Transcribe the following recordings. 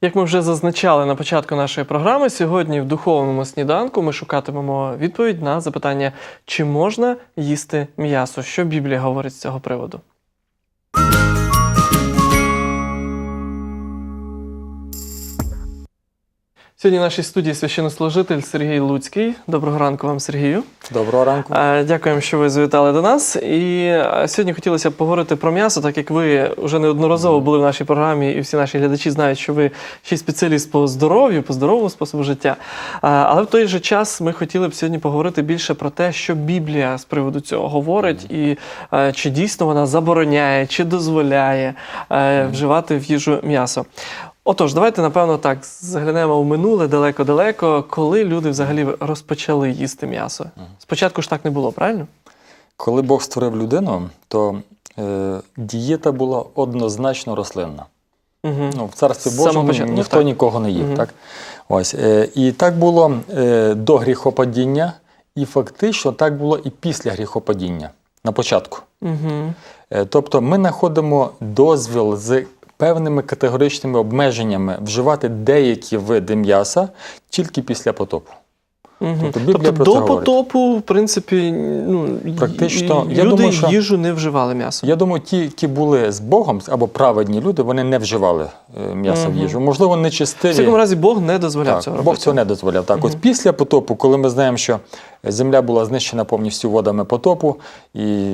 Як ми вже зазначали на початку нашої програми, сьогодні в духовному сніданку ми шукатимемо відповідь на запитання, чи можна їсти м'ясо, що Біблія говорить з цього приводу. Сьогодні в нашій студії священнослужитель Сергій Луцький. Доброго ранку вам, Сергію. Доброго ранку. Е, Дякуємо, що ви завітали до нас. І е, сьогодні хотілося б поговорити про м'ясо, так як ви вже неодноразово були в нашій програмі, і всі наші глядачі знають, що ви ще й спеціаліст по здоров'ю, по здоровому способу життя. Е, Але в той же час ми хотіли б сьогодні поговорити більше про те, що Біблія з приводу цього говорить, і чи дійсно вона забороняє, чи дозволяє вживати в їжу м'ясо. Отож, давайте, напевно, так заглянемо в минуле далеко-далеко, коли люди взагалі розпочали їсти м'ясо. Спочатку ж так не було, правильно? Коли Бог створив людину, то е, дієта була однозначно рослинна. Угу. Ну, в царстві Божому початку. Ну, ніхто так. нікого не їв. Мгм. Так? Ось, е, і так було е, до гріхопадіння, і фактично так було і після гріхопадіння на початку. Угу. Е, тобто ми знаходимо дозвіл з певними категоричними обмеженнями вживати деякі види м'яса тільки після потопу. Угу. Тобто Біблія Тобто про до це говорить. потопу, в принципі, ну, Практично, я люди думаю, що- їжу не вживали м'ясо. Я думаю, ті, які були з Богом або праведні люди, вони не вживали е, м'ясо в їжу. Можливо, В нечистиві. всякому разі, Бог не дозволяв Так, цього Бог робити. цього не дозволяв. Так, от після потопу, коли ми знаємо, що земля була знищена повністю водами потопу, і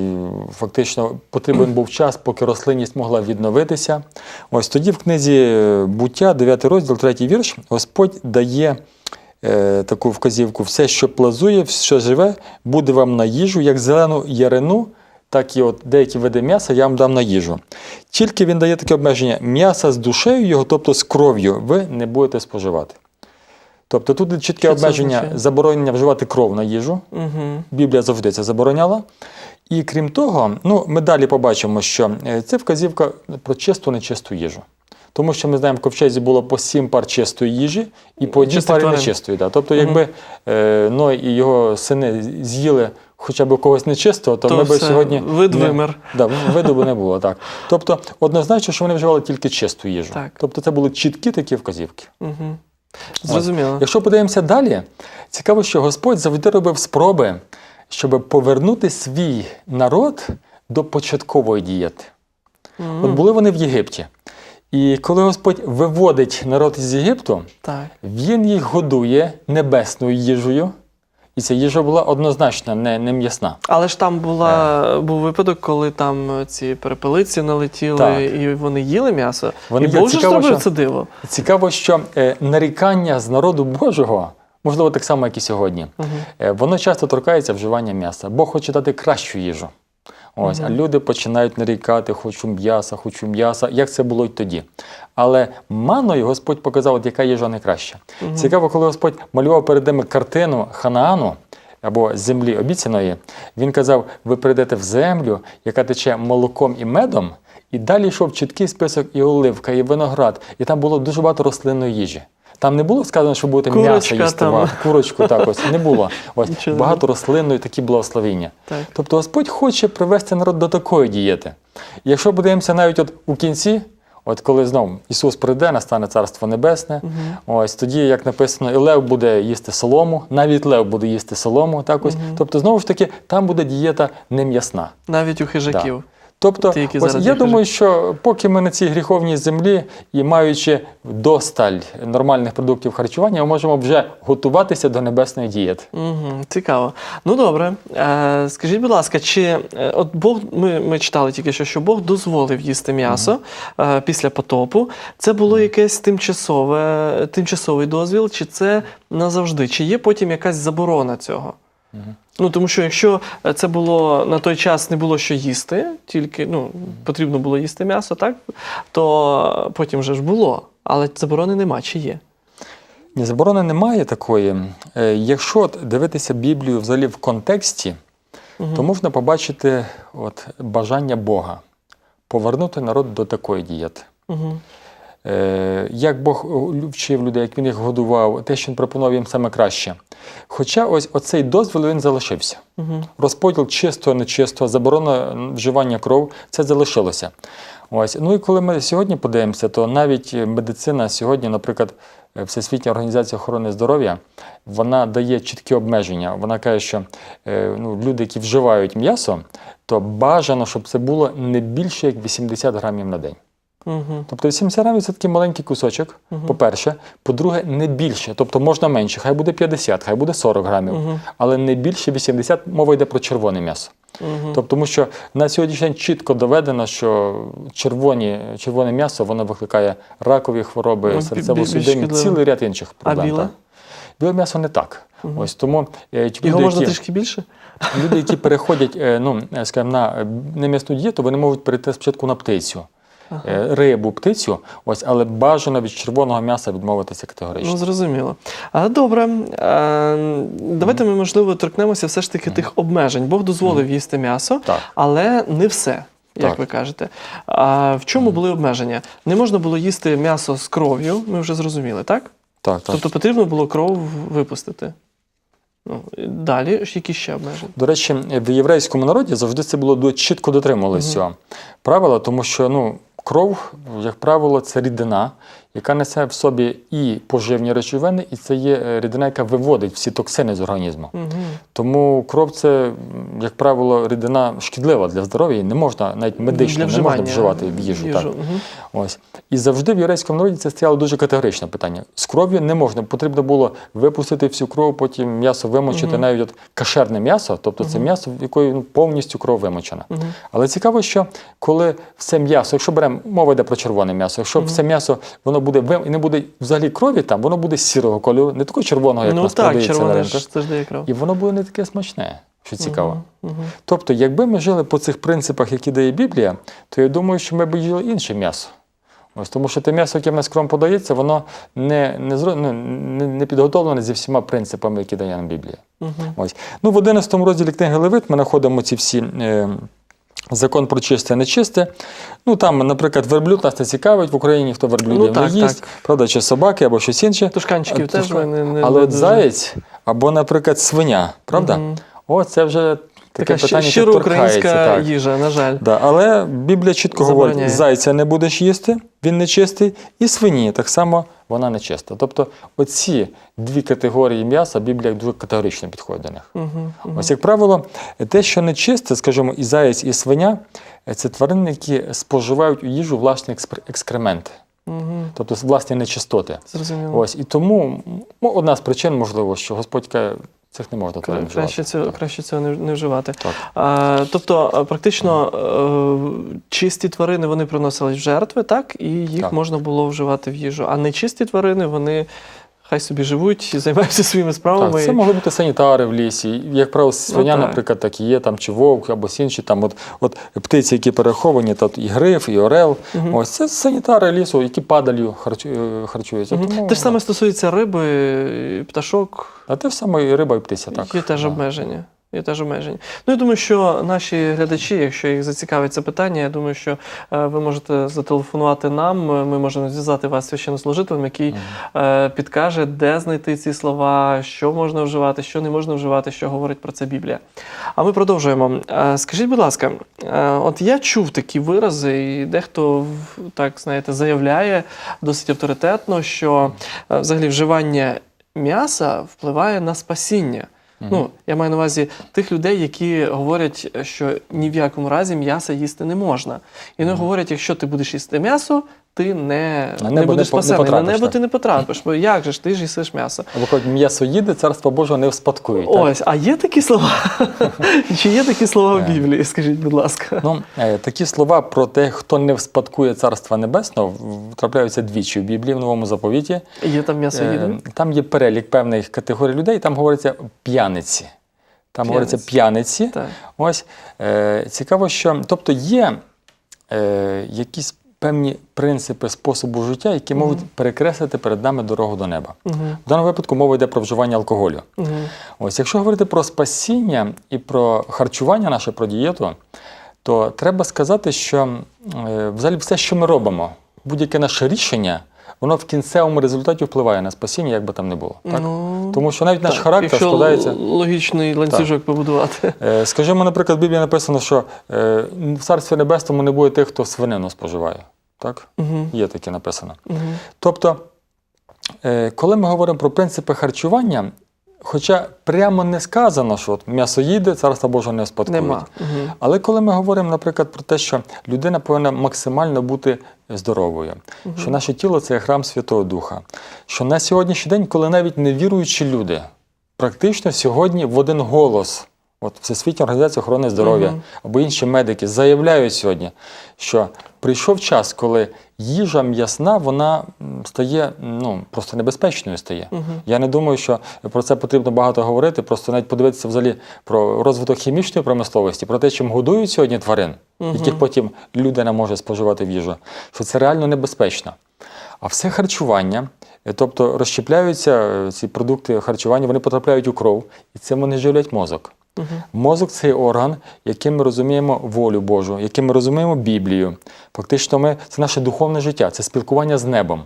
фактично потрібен був час, поки рослинність могла відновитися. Ось тоді в книзі е, буття, 9 розділ, 3 вірш, Господь дає. Е, Таку вказівку, все, що плазує, що живе, буде вам на їжу, як зелену ярину, так і от деякі види м'яса я вам дам на їжу. Тільки він дає таке обмеження: м'яса з душею його, тобто з кров'ю, ви не будете споживати. Тобто тут чітке Що обмеження заборонення вживати кров на їжу. Угу. Біблія завжди це забороняла. І крім того, ну, ми далі побачимо, що е, це вказівка про чисту нечисту їжу. Тому що ми знаємо, в ковчезі було по сім пар чистої їжі і по одній парі нечистої. Да. Тобто, якби е, Ной і його сини з'їли хоча б когось нечистого, то, То ми б сьогодні вид вимер. Да, виду би не було. Так. Тобто, однозначно, що вони вживали тільки чисту їжу. Так. Тобто, це були чіткі такі вказівки. Угу. Зрозуміло. Якщо подивимося далі, цікаво, що Господь завжди робив спроби, щоб повернути свій народ до початкової дієти. Мгм. От були вони в Єгипті. І коли Господь виводить народ із Єгипту, Так. він їх годує небесною їжею. І ця їжа була однозначно не, не м'ясна. Але ж там була, був випадок, коли там ці перепелиці налетіли Так. і вони їли м'ясо. Вони і. Бог же зробив що- це диво. Цікаво, що е, нарікання з народу Божого, можливо, так само, як і сьогодні, Угу. Е, Воно часто торкається вживання м'яса. Бог хоче дати кращу їжу. Ось, А люди починають нарікати, хочу м'яса, хочу м'яса, як це було й тоді. Але маною Господь показав, от яка їжа найкраща. Цікаво, коли Господь малював перед ними картину Ханаану або землі обіцяної, він казав: ви прийдете в землю, яка тече молоком і медом, і далі йшов чіткий список і оливка, і виноград, і там було дуже багато рослинної їжі. Там не було сказано, що будете м'ясо їсти, там. курочку так ось не було. Ось Нічого не багато рослинної такі благословіння. Так. Тобто Господь хоче привести народ до такої дієти. І якщо подивимося навіть от у кінці, от коли знов Ісус прийде, настане Царство Небесне, ось тоді, як написано, і Лев буде їсти солому, навіть Лев буде їсти солому. Так ось. Тобто, знову ж таки, там буде дієта не м'ясна. Навіть у хижаків. Тобто, Ті, ось, я думаю, що поки ми на цій гріховній землі і маючи досталь нормальних продуктів харчування, ми можемо вже готуватися до небесної дієти. Угу, цікаво. Ну добре. Е, скажіть, будь ласка, чи е, от Бог, ми, ми читали тільки що, що Бог дозволив їсти м'ясо е, після потопу. Це було якесь тимчасове, тимчасовий дозвіл, чи це назавжди? Чи є потім якась заборона цього? Ну, тому що якщо е, це було на той час не було що їсти, тільки ну, потрібно було їсти м'ясо, так? То потім вже ж було. Але заборони нема, чи є? Ні, заборони немає такої. Е, Якщо дивитися Біблію взагалі в контексті, то можна побачити от, бажання Бога повернути народ до такої дієти. Угу. Е, Як Бог вчив людей, як він їх годував, те, що він пропонував їм саме краще. Хоча ось оцей дозвіл він залишився. Угу. Розподіл чистого, нечистого, заборона вживання кров це залишилося. Ось. Ну і коли ми сьогодні подивимося, то навіть медицина сьогодні, наприклад, е, Всесвітня організація охорони здоров'я, вона дає чіткі обмеження. Вона каже, що е, ну, люди, які вживають м'ясо, то бажано, щоб це було не більше як 80 грамів на день. Угу. Тобто 80 грамів це такий маленький кусочок, по-перше. По-друге, не більше. Тобто можна менше, хай буде 50, хай буде 40 грамів, але не більше 80, мова йде про червоне м'ясо. Тобто, тому що на сьогоднішній день чітко доведено, що червоні, червоне м'ясо воно викликає ракові хвороби, Ну, серцево-судинні, цілий ряд інших А проблем. біле? Біле м'ясо не так. Ось тому е, Його люди, можна які, трішки більше? люди, які переходять е, ну, е, скажімо, на е, нем'ясну дієту, вони можуть перейти спочатку на птицю. Е, Рибу, птицю, ось, але бажано від червоного м'яса відмовитися категорично. Ну, зрозуміло. А, добре. А, давайте ми, можливо, торкнемося все ж таки тих обмежень. Бог дозволив їсти м'ясо, Так. але не все. Як Так. ви кажете, а в чому були обмеження? Не можна було їсти м'ясо з кров'ю, ми вже зрозуміли, так? так, так. Тобто потрібно було кров випустити. Ну, далі ж які ще обмеження? До речі, в єврейському народі завжди це було чітко дотримувалося цього правила, тому що ну, кров, як правило, це рідина, яка несе в собі і поживні речовини, і це є е, рідина, яка виводить всі токсини з організму. Угу. Тому кров це, як правило, рідина шкідлива для здоров'я, і не можна навіть медично не можна вживати в їжу. Так. Мгм. Ось. І завжди в єврейському народі це стояло дуже категоричне питання. З кров'ю не можна. Потрібно було випустити всю кров, потім м'ясо вимочити, навіть от кашерне м'ясо, тобто це м'ясо, в якої ну, повністю кров вимочена. Але цікаво, що коли все м'ясо, якщо беремо, мова йде про червоне м'ясо, якщо все м'ясо воно буде і не буде взагалі крові там, воно буде сірого кольору, не такого червоного, як Ну нас так, продається на дає кров. І воно буде не таке смачне, що цікаво. Мгм. Тобто, якби ми жили по цих принципах, які дає Біблія, то я думаю, що ми б їли інше м'ясо. Ось тому що те м'ясо, яке в нас кром подається, воно не, не, ну, не, не підготовлене зі всіма принципами, які дає нам Біблія. Мгм. Ось. Ну, в 11 розділі книги Левит ми знаходимо ці всі. Е, Закон про чисте, нечисте. Ну там, наприклад, верблюд нас не цікавить в Україні, хто верблюдів Ну, не їсть, так. правда, чи собаки або щось інше. Тушканчиків А, теж тушка- не, не Але не от заєць або, наприклад, свиня, правда? Угу. О, це вже таке Така питання, щиро українська Так. їжа, на жаль. Да, але Біблія чітко Забороняє. говорить, зайця не будеш їсти, він нечистий, і свині так само вона нечиста. Тобто оці дві категорії м'яса Біблія дуже категорично підходить до них. Угу. Ось, як правило, те, що нечисте, скажімо, і заєць, і свиня, це тварини, які споживають у їжу власні екскременти, Угу. тобто власні нечистоти. Зрозуміло. Ось, і тому ну, одна з причин, можливо, що Господь каже, цих не можна тварин вживати. Краще цього, краще цього не, не вживати. Так. А, тобто, практично а, чисті тварини вони приносились в жертви, так, і їх Так. можна було вживати в їжу. А нечисті тварини вони хай собі живуть, займаються своїми справами. Так, це і- могли бути санітари в лісі. Як правило, свиня, Ну, так. наприклад, так і є, там, чи вовк, або інші. Там, от, от птиці, які переховані, тут і гриф, і орел. Ось це санітари лісу, які падалью е, харчуються. Угу. Тому, Те ж саме стосується риби, пташок. А те ж саме і риба, і птиця. Так. Є теж Да. обмеження. Є теж обмеження. Ну, я думаю, що наші глядачі, якщо їх зацікавить це питання, я думаю, що е, ви можете зателефонувати нам. Ми можемо зв'язати вас священнослужителем, який е, підкаже, де знайти ці слова, що можна вживати, що не можна вживати, що говорить про це Біблія. А ми продовжуємо. Е, скажіть, будь ласка, е, от я чув такі вирази, і дехто так знаєте заявляє досить авторитетно, що е, взагалі вживання м'яса впливає на спасіння. Ну, я маю на увазі тих людей, які говорять, що ні в якому разі м'яса їсти не можна. І вони говорять, якщо ти будеш їсти м'ясо, ти не, На не будеш не по- не на небо так. ти не потрапиш. Бо як же ж ти ж їсиш м'ясо? Кажуть, м'ясо їде, царство Божого не вспадкує. Так? Ось, а є такі слова? Чи є такі слова в Е. Біблії? Скажіть, будь ласка. Ну, е, такі слова про те, хто не вспадкує царства небесного, трапляються двічі в Біблії в новому заповіті. Є там м'ясо Е, їде? Там є перелік певних категорій людей, там говориться п'яниці. Там говориться п'яниці. Так. Ось е, цікаво, що тобто є е, якісь певні принципи способу життя, які можуть перекреслити перед нами дорогу до неба. В даному випадку мова йде про вживання алкоголю. Ось, якщо говорити про спасіння і про харчування наше, про дієту, то треба сказати, що е, взагалі все, що ми робимо, будь-яке наше рішення, воно в кінцевому результаті впливає на спасіння, як би там не було. Так? Ну, Тому що навіть наш характер якщо складається. логічний ланцюжок побудувати. Е, Скажімо, наприклад, в Біблії написано, що е, в Царстві Небесному не буде тих, хто свинину споживає. Так? Мгм. Є таке написано. Мгм. Тобто, е, коли ми говоримо про принципи харчування, хоча прямо не сказано, що от м'ясо їде, царство Боже не спадкують. Мгм. Але коли ми говоримо, наприклад, про те, що людина повинна максимально бути здоровою, що наше тіло це храм Святого Духа, що на сьогоднішній день, коли навіть невіруючі люди, практично сьогодні в один голос, от Всесвітня організація охорони здоров'я Мгм. або інші медики заявляють сьогодні, що прийшов час, коли їжа м'ясна вона стає ну, просто небезпечною стає. Мгм. Я не думаю, що про це потрібно багато говорити, просто навіть подивитися взагалі про розвиток хімічної промисловості, про те, чим годують сьогодні тварин, Мгм. яких потім людина може споживати в їжу, що це реально небезпечно. А все харчування, е, тобто розщепляються е, ці продукти харчування, вони потрапляють у кров, і цим вони живлять мозок. Мгм. Мозок це орган, яким ми розуміємо волю Божу, яким ми розуміємо Біблію. Фактично, ми, це наше духовне життя, це спілкування з небом.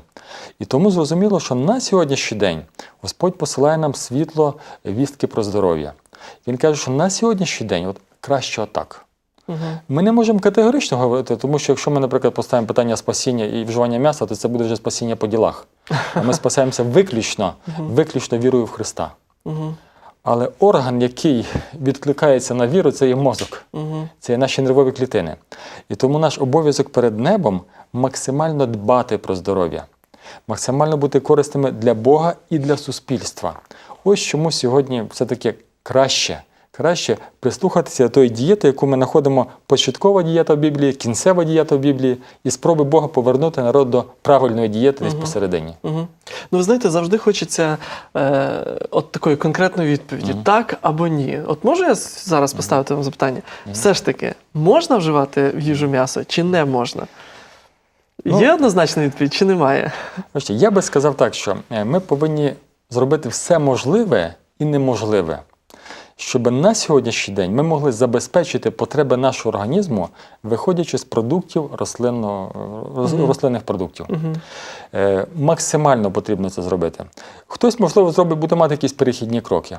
І тому зрозуміло, що на сьогоднішній день Господь посилає нам світло вістки про здоров'я. Він каже, що на сьогоднішній день от краще отак. Мгм. Ми не можемо категорично говорити, тому що якщо ми, наприклад, поставимо питання спасіння і вживання м'яса, то це буде вже спасіння по ділах. А ми спасаємося виключно, виключно вірою в Христа. Мгм. Але орган, який відкликається на віру, це є мозок, угу. це є наші нервові клітини. І тому наш обов'язок перед небом максимально дбати про здоров'я, максимально бути корисними для Бога і для суспільства. Ось чому сьогодні все-таки краще. Краще прислухатися до тої дієти, яку ми знаходимо початкова дієта в Біблії, кінцева дієта в Біблії, і спроби Бога повернути народ до правильної дієти десь посередині. Мгм. Ну, ви знаєте, завжди хочеться е, от такої конкретної відповіді: так або ні. От можу я зараз поставити вам запитання? Все ж таки, можна вживати в їжу м'ясо чи не можна? Ну- Є однозначна відповідь чи немає? Я би сказав так, що е, ми повинні зробити все можливе і неможливе, щоб на сьогоднішній день ми могли забезпечити потреби нашого організму, виходячи з продуктів рослинного, рослинних продуктів. Е, Максимально потрібно це зробити. Хтось, можливо, зробить, буде мати якісь перехідні кроки.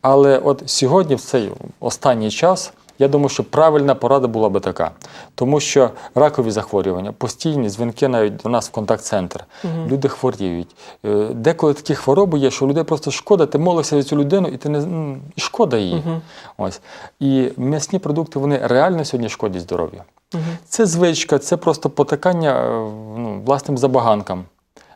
Але от сьогодні, в цей останній час, я думаю, що правильна порада була би така. Тому що ракові захворювання, постійні дзвінки навіть до нас в контакт-центр, люди хворіють. Е, Деколи такі хвороби є, що людей просто шкода, ти молився за цю людину, і ти не і шкода їй. Ось. І м'ясні продукти вони реально сьогодні шкодять здоров'ю. Це звичка, це просто потакання е, ну, власним забаганкам.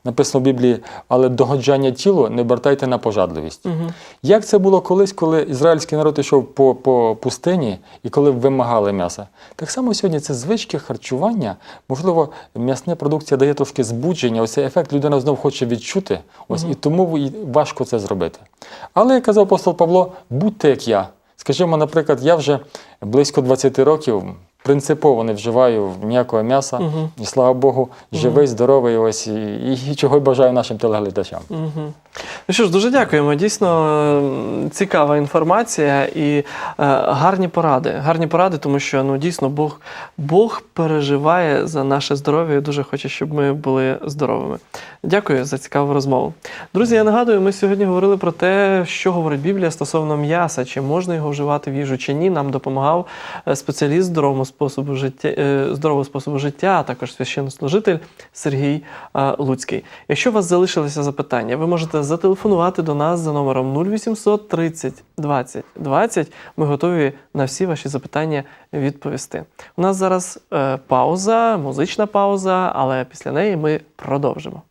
Написано в Біблії, але догоджання тілу не обертайте на пожадливість. Мгм. Як це було колись, коли ізраїльський народ йшов по, по пустині і коли вимагали м'яса? Так само сьогодні це звички харчування. Можливо, м'ясна продукція дає трошки збудження, ось цей ефект людина знову хоче відчути, ось і тому важко це зробити. Але як казав апостол Павло, будьте як я. Скажімо, наприклад, я вже близько 20 років принципово не вживаю ніякого м'яса, Мгм. і слава Богу, живий, здоровий, ось і, і, і чого й бажаю нашим телеглядачам. Мгм. Ну що ж, дуже дякуємо. Дійсно цікава інформація і е, гарні поради. Гарні поради, тому що ну дійсно Бог, Бог переживає за наше здоров'я і дуже хоче, щоб ми були здоровими. Дякую за цікаву розмову. Друзі, я нагадую, ми сьогодні говорили про те, що говорить Біблія стосовно м'яса, чи можна його вживати в їжу, чи ні. Нам допомагав е, спеціаліст здорового способу життя, е, здорового способу життя, а також священнослужитель Сергій Луцький. Якщо у вас залишилися запитання, ви можете зателефонувати до нас за номером 0800 30 20 20. Ми готові на всі ваші запитання відповісти. У нас зараз е, пауза, музична пауза, але після неї ми продовжимо.